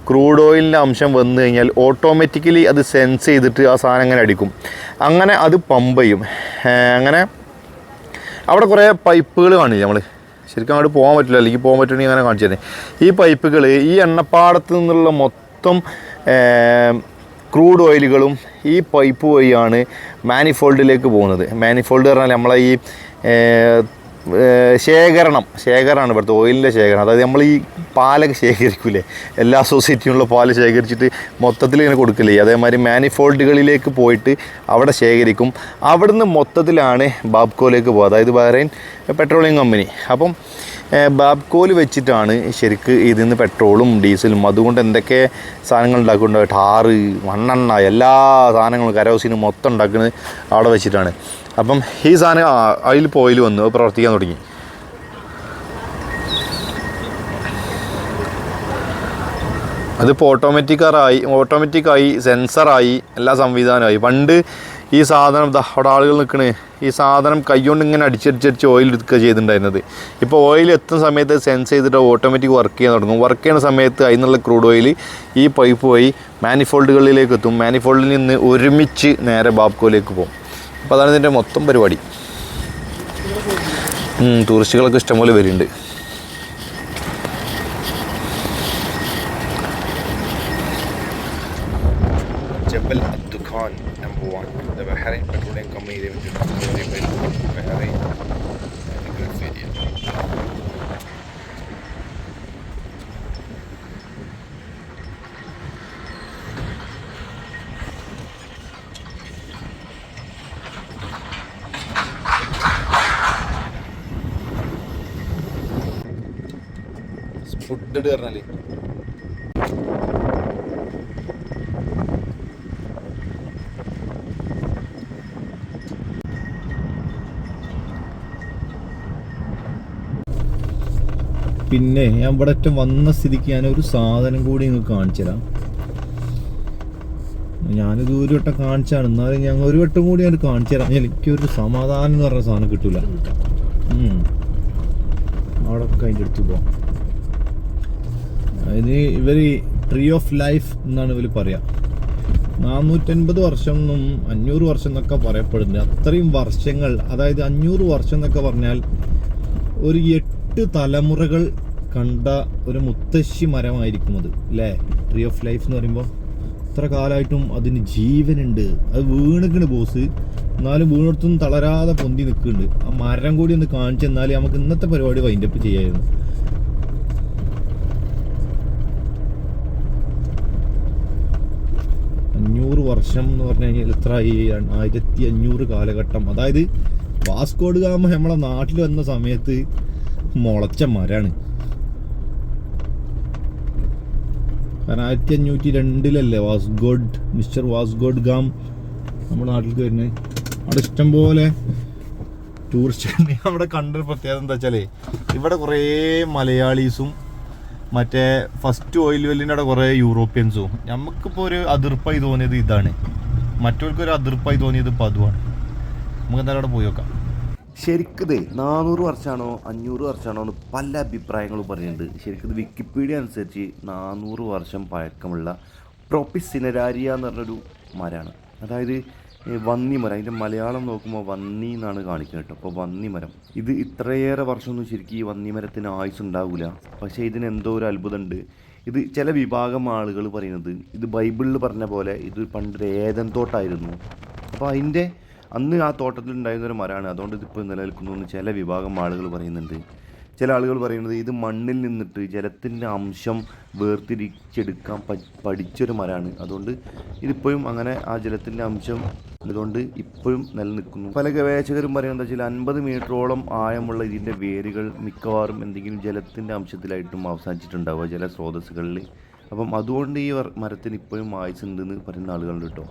ക്രൂഡ് ഓയിലിന്റെ അംശം വന്നു കഴിഞ്ഞാൽ ഓട്ടോമാറ്റിക്കലി അത് സെൻസ് ചെയ്തിട്ട് ആ സാധനം ഇങ്ങനെ അടിക്കും. അങ്ങനെ അത് പമ്പ് ചെയ്യും. അങ്ങനെ അവിടെ കുറേ പൈപ്പുകൾ കാണില്ല നമ്മൾ ശരിക്കും അങ്ങോട്ട് പോകാൻ പറ്റില്ല. അല്ലെങ്കിൽ പോകാൻ പറ്റുമെങ്കിൽ അങ്ങനെ കാണിച്ചു തന്നെ ഈ പൈപ്പുകൾ ഈ എണ്ണപ്പാടത്ത് നിന്നുള്ള മൊത്തം ക്രൂഡ് ഓയിലുകളും ഈ പൈപ്പ് വഴിയാണ് മാനിഫോൾഡിലേക്ക് പോകുന്നത്. മാനിഫോൾഡ് പറഞ്ഞാൽ നമ്മളെ ഈ ശേഖരണം. ശേഖരമാണ് ഇവിടുത്തെ ഓയിലിന്റെ ശേഖരണം. അതായത് നമ്മൾ ഈ പാലൊക്കെ ശേഖരിക്കൂലേ? എല്ലാ സൊസൈറ്റിയുള്ള പാൽ ശേഖരിച്ചിട്ട് മൊത്തത്തിൽ ഇങ്ങനെ കൊടുക്കില്ലേ അതേമാതിരി മാനിഫോൾഡുകളിലേക്ക് പോയിട്ട് അവിടെ ശേഖരിക്കും. അവിടുന്ന് മൊത്തത്തിലാണ് ബാബ്കോയിലേക്ക് പോകുക അതായത് ബഹ്റൈൻ പെട്രോളിയം കമ്പനി അപ്പം ഏർ, ബാബ്കോയിൽ വെച്ചിട്ടാണ് ശരിക്ക് ഇതിൽ നിന്ന് പെട്രോളും ഡീസലും അതുകൊണ്ട് എന്തൊക്കെ സാധനങ്ങൾ ഉണ്ടാക്കുന്നുണ്ട്. ടാറ് മണ്ണെണ്ണ എല്ലാ സാധനങ്ങളും കരോസിനും മൊത്തം ഉണ്ടാക്കുന്നത് അവിടെ വെച്ചിട്ടാണ്. അപ്പം ഈ സാധനം അതിൽ പോയിൽ വന്നു പ്രവർത്തിക്കാൻ തുടങ്ങി. അതിപ്പോൾ ഓട്ടോമാറ്റിക്കാറായി ഓട്ടോമാറ്റിക്കായി സെൻസറായി എല്ലാ സംവിധാനമായി പണ്ട് ഈ സാധനം അവിടെ ആളുകൾ നിൽക്കണേ. ഈ സാധനം കൈകൊണ്ട് ഇങ്ങനെ അടിച്ചടിച്ചടിച്ച് ഓയിൽ എടുക്കുക ചെയ്തിട്ടുണ്ടായിരുന്നത്. ഇപ്പോൾ ഓയിൽ എത്തുന്ന സമയത്ത് സെൻസ് ചെയ്തിട്ട് ഓട്ടോമാറ്റിക് വർക്ക് ചെയ്യാൻ തുടങ്ങും. വർക്ക് ചെയ്യുന്ന സമയത്ത് അതിനുള്ള ക്രൂഡ് ഓയിൽ ഈ പൈപ്പ് വഴി മാനിഫോൾഡുകളിലേക്ക് എത്തും. മാനിഫോൾഡിൽ നിന്ന് ഒരുമിച്ച് നേരെ ബാബ്കോയിലേക്ക് പോകും. അപ്പോൾ അതാണ് ഇതിന്റെ മൊത്തം പരിപാടി. ടൂറിസ്റ്റുകളൊക്കെ ഇഷ്ടംപോലെ വരുന്നുണ്ട്. പിന്നെ ഞാൻ ഇവിടെ ഒറ്റ വന്ന സ്ഥിതിക്ക് ഞാൻ ഒരു സാധനം കൂടി നിങ്ങൾക്ക് കാണിച്ചു തരാം. ഞാനിത് ഒരു വട്ടം കാണിച്ചാണ്. എന്നാലും ഞങ്ങൾ ഒരു വട്ടം കൂടി ഞാൻ കാണിച്ചു തരാം. എനിക്കൊരു സമാധാനം എന്ന് പറഞ്ഞ സാധനം കിട്ടൂല. അവിടെ അതിന്റെ അടുത്ത് പോവാം. അതിന് ഇവർ ട്രീ ഓഫ് ലൈഫ് എന്നാണ് ഇവർ പറയാ. നാനൂറ്റൻപത് വർഷം എന്നും അഞ്ഞൂറ് വർഷം എന്നൊക്കെ പറയപ്പെടുന്നുണ്ട്. അത്രയും വർഷങ്ങൾ അതായത് അഞ്ഞൂറ് വർഷം എന്നൊക്കെ പറഞ്ഞാൽ ഒരു എട്ട് തലമുറകൾ കണ്ട ഒരു മുത്തശ്ശി മരമായിരിക്കും അത് അല്ലേ ട്രീ ഓഫ് ലൈഫ് എന്ന് പറയുമ്പോൾ ഇത്ര കാലമായിട്ടും അതിന് ജീവനുണ്ട്. അത് വീണിക്കണ് ബോസ് എന്നാലും വീണിടത്തൊന്നും തളരാതെ പൊന്തി നിൽക്കുന്നുണ്ട്. ആ മരം കൂടി ഒന്ന് കാണിച്ചു തന്നാൽ നമുക്ക് ഇന്നത്തെ പരിപാടി വൈൻഡപ്പ് ചെയ്യായിരുന്നു. അഞ്ഞൂറ് വർഷം എന്ന് പറഞ്ഞു കഴിഞ്ഞാൽ എത്ര ഈ ആയിരത്തി അഞ്ഞൂറ് കാലഘട്ടം. അതായത് വാസ്കോഡ് ഗാമ നമ്മളെ നാട്ടിൽ വന്ന സമയത്ത് മുളച്ച മരാണ് കാരണം ആയിരത്തി അഞ്ഞൂറ്റി രണ്ടിലല്ലേ വാസ്ഗോഡ് മിസ്റ്റർ വാസ്ഗോഡ് ഗാം നമ്മുടെ നാട്ടിലേക്ക് വരുന്നത്. അവിടെ ഇഷ്ടംപോലെ ടൂറിസ്റ്റ് അവിടെ കണ്ടൊരു പ്രത്യേകത എന്താ വെച്ചാലേ ഇവിടെ കുറേ മലയാളീസും മറ്റേ ഫസ്റ്റ് ഓയിൽ വെല്ലിന്റെ അവിടെ കുറേ യൂറോപ്യൻസും. നമുക്കിപ്പോൾ ഒരു അതിർപ്പായി തോന്നിയത് ഇതാണ്. മറ്റവർക്ക് ഒരു അതിർപ്പായി തോന്നിയത് അതുമാണ് നമുക്ക് എന്തായാലും അവിടെ പോയി നോക്കാം. ശരിക്കത് നാനൂറ് വർഷമാണോ അഞ്ഞൂറ് വർഷമാണോ എന്ന് പല അഭിപ്രായങ്ങളും പറയുന്നുണ്ട്. ശരിക്കും വിക്കിപീഡിയ അനുസരിച്ച് നാനൂറ് വർഷം പഴക്കമുള്ള പ്രൊപ്പിസിനരാരിയ എന്ന് പറഞ്ഞൊരു മരമാണ് അതായത് വന്നി വന്നിമരം. അതിന്റെ മലയാളം നോക്കുമ്പോൾ വന്നി എന്നാണ് കാണിക്കുന്നത് കേട്ടോ. അപ്പോൾ വന്നിമരം. ഇത് ഇത്രയേറെ വർഷമൊന്നും ശരിക്കും ഈ വന്നിമരത്തിന് ആയുസ് ഉണ്ടാവില്ല. പക്ഷേ ഇതിന് എന്തോ ഒരു അത്ഭുതമുണ്ട്. ഇത് ചില വിഭാഗം ആളുകൾ പറയുന്നത് ഇത് ബൈബിളിൽ പറഞ്ഞ പോലെ ഇത് പണ്ടൊരു ഏതൻ തോട്ടായിരുന്നു. അപ്പോൾ അതിന്റെ അന്ന് ആ തോട്ടത്തിൽ ഉണ്ടായിരുന്ന ഒരു മരമാണ്. അതുകൊണ്ട് ഇതിപ്പോൾ നിലനിൽക്കുന്നു എന്ന് ചില വിഭാഗം ആളുകൾ പറയുന്നുണ്ട്. ചില ആളുകൾ പറയുന്നത് ഇത് മണ്ണിൽ നിന്നിട്ട് ജലത്തിന്റെ അംശം വേർതിരിച്ചെടുക്കാൻ പഠിച്ചൊരു മരമാണ്. അതുകൊണ്ട് ഇതിപ്പോഴും അങ്ങനെ ആ ജലത്തിന്റെ അംശം അതുകൊണ്ട് ഇപ്പോഴും നിലനിൽക്കുന്നു. പല ഗവേഷകരും പറയുന്നത് ചില അൻപത് മീറ്ററോളം ആയമുള്ള ഇതിന്റെ വേരുകൾ മിക്കവാറും എന്തെങ്കിലും ജലത്തിന്റെ അംശത്തിലായിട്ടും അവസാനിച്ചിട്ടുണ്ടാവുക ജല സ്രോതസ്സുകളിൽ. അപ്പം അതുകൊണ്ട് ഈ മരത്തിന് ഇപ്പോഴും വായിച്ചിട്ടുണ്ടെന്ന് പറയുന്ന ആളുകളുണ്ട് കേട്ടോ.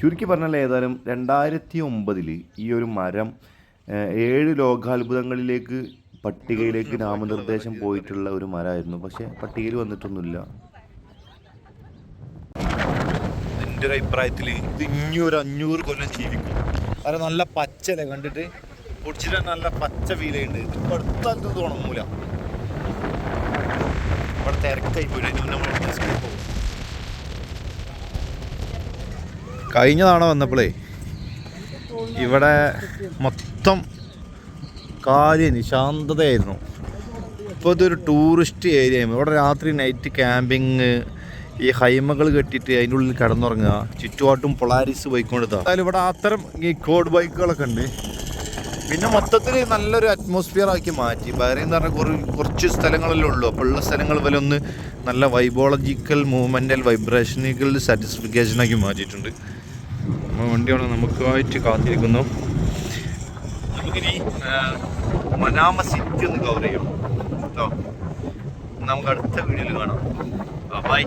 ചുരുക്കി പറഞ്ഞാൽ ഏതായാലും രണ്ടായിരത്തി ഒമ്പതിൽ ഈ ഒരു മരം ഏഴ് ലോകാത്ഭുതങ്ങളിലേക്ക് പട്ടികയിലേക്ക് നാമനിർദ്ദേശം പോയിട്ടുള്ള ഒരു മരമായിരുന്നു. പക്ഷേ പട്ടികയിൽ വന്നിട്ടൊന്നുമില്ല. എന്റെ ഒരു അഭിപ്രായത്തിൽ ഇത് ഇനി ഒരു അഞ്ഞൂറ് കൊല്ലം ജീവിക്കും. കാരണം നല്ല പച്ചല്ലേ കണ്ടിട്ട്? പൊടിച്ചിട്ട് നല്ല പച്ച ഫീലുണ്ട് ഇത് അടുത്താലത്ത് ഇത് ഇവിടെ തിരക്കായി പോയി. കഴിഞ്ഞ തവണ വന്നപ്പോഴേ ഇവിടെ മൊത്തം കാര്യം ശാന്തതയായിരുന്നു ഇപ്പോൾ ഇതൊരു ടൂറിസ്റ്റ് ഏരിയ ഇവിടെ രാത്രി നൈറ്റ് ക്യാമ്പിങ് ഈ ഹൈമകൾ കെട്ടിയിട്ട് അതിന്റെ ഉള്ളിൽ കിടന്നുറങ്ങുക ചുറ്റുപാട്ടും പൊളാരിസ് പോയിക്കൊണ്ടിരുക അതായത് ഇവിടെ അത്തരം ഈ കോഡ് ബൈക്കുകളൊക്കെ ഉണ്ട്. പിന്നെ മൊത്തത്തിൽ നല്ലൊരു അറ്റ്മോസ്ഫിയർ ആക്കി മാറ്റി. ബഹ്റൈൻ എന്ന് പറഞ്ഞാൽ കുറേ കുറച്ച് സ്ഥലങ്ങളല്ലേ ഉള്ളൂ. അപ്പോൾ ഉള്ള സ്ഥലങ്ങൾ വരെ ഒന്ന് നല്ല വൈബോളജിക്കൽ മൂവ്മെന്റൽ വൈബ്രേഷനുകൾ സാറ്റിസ്ഫിക്കേഷനാക്കി മാറ്റിയിട്ടുണ്ട്. നമ്മൾ വണ്ടിയാണ് നമുക്കായിട്ട് കാത്തിരിക്കുന്നു. നമുക്കിനി മനാമ സിറ്റി ഒന്ന് കവർ ചെയ്യും. കേട്ടോ നമുക്ക് അടുത്ത വീഡിയോയിൽ കാണാം. ബൈ